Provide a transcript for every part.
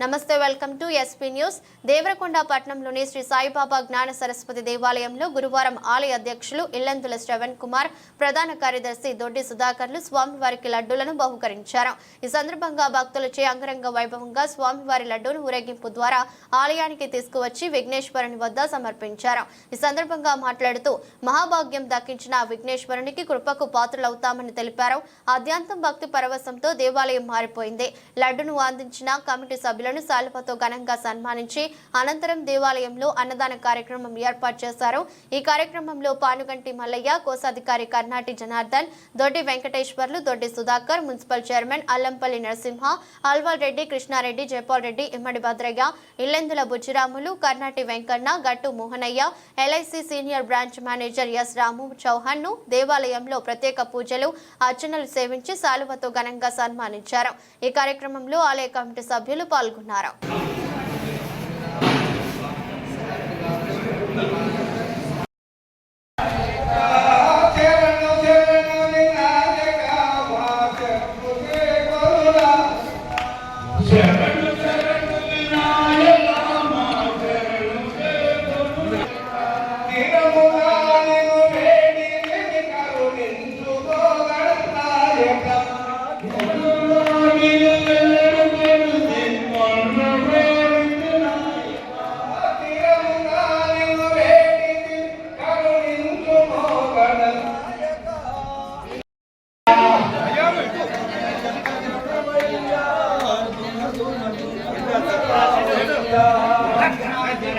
నమస్తే welcome to SP news Devarakonda పట్టణంలోని శ్రీ సాయిబాబా జ్ఞాన సరస్వతి దేవాలయంలో గురువారం ఆలయ అధ్యక్షులు ఇల్లందుల శ్రవణ్ కుమార్ ప్రధాన కార్యదర్శి దొడ్డి సుధాకర్లు స్వామివారికి లడ్డూలను బహుకరించారు. ఈ సందర్భంగా భక్తులచే అంగరంగ వైభవంగా స్వామివారి లడ్డూను ఊరేగింపు ద్వారా ఆలయానికి తీసుకువచ్చి విఘ్నేశ్వరుని వద్ద సమర్పించారు. ఈ సందర్భంగా మాట్లాడుతూ మహాభాగ్యం దక్కించిన విఘ్నేశ్వరునికి కృపకు పాత్రలవుతామని తెలిపారు. ఆద్యాంతం భక్తి పరవశంతో దేవాలయం మారిపోయింది. లడ్డును అందించిన కమిటీ సభ్యులను శాలువతో ఘనంగా సన్మానించి అనంతరం దేవాలయంలో అన్నదాన కార్యక్రమం ఏర్పాటు చేశారు. ఈ కార్యక్రమంలో పానుగంటి మల్లయ్య కోశాధికారి Karnati Janardhan Doddi Venkateswarlu Doddi Sudhakar municipal chairman Allampalli Narasimha Alwal Reddy Krishnareddy Jayapal Reddy Immadi Bhadraiah Illendula Bujjiramulu Karnati Venkanna Gattu Mohanaiah LIC senior branch manager S Ramu చౌహాన్ను దేవాలయంలో ప్రత్యేక పూజలు అర్చనలు సేవించి శాలువతో ఘనంగా సన్మానించారు. ఈ కార్యక్రమంలో ఆలయ కమిటీ సభ్యులు పాల్గొన్నారు పాల్గొన్నారు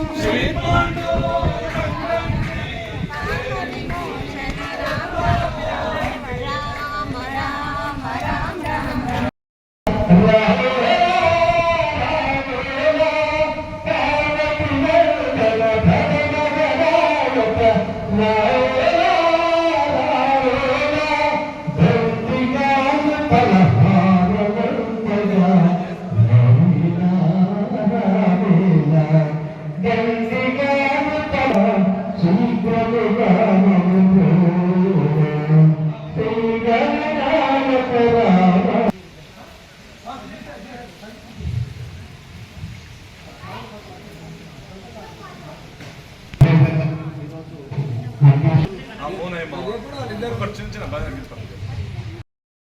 వస్తాము శ్రీ ఫోన్ అయ్యి చిన్న చిన్న బాగా తీసుకోండి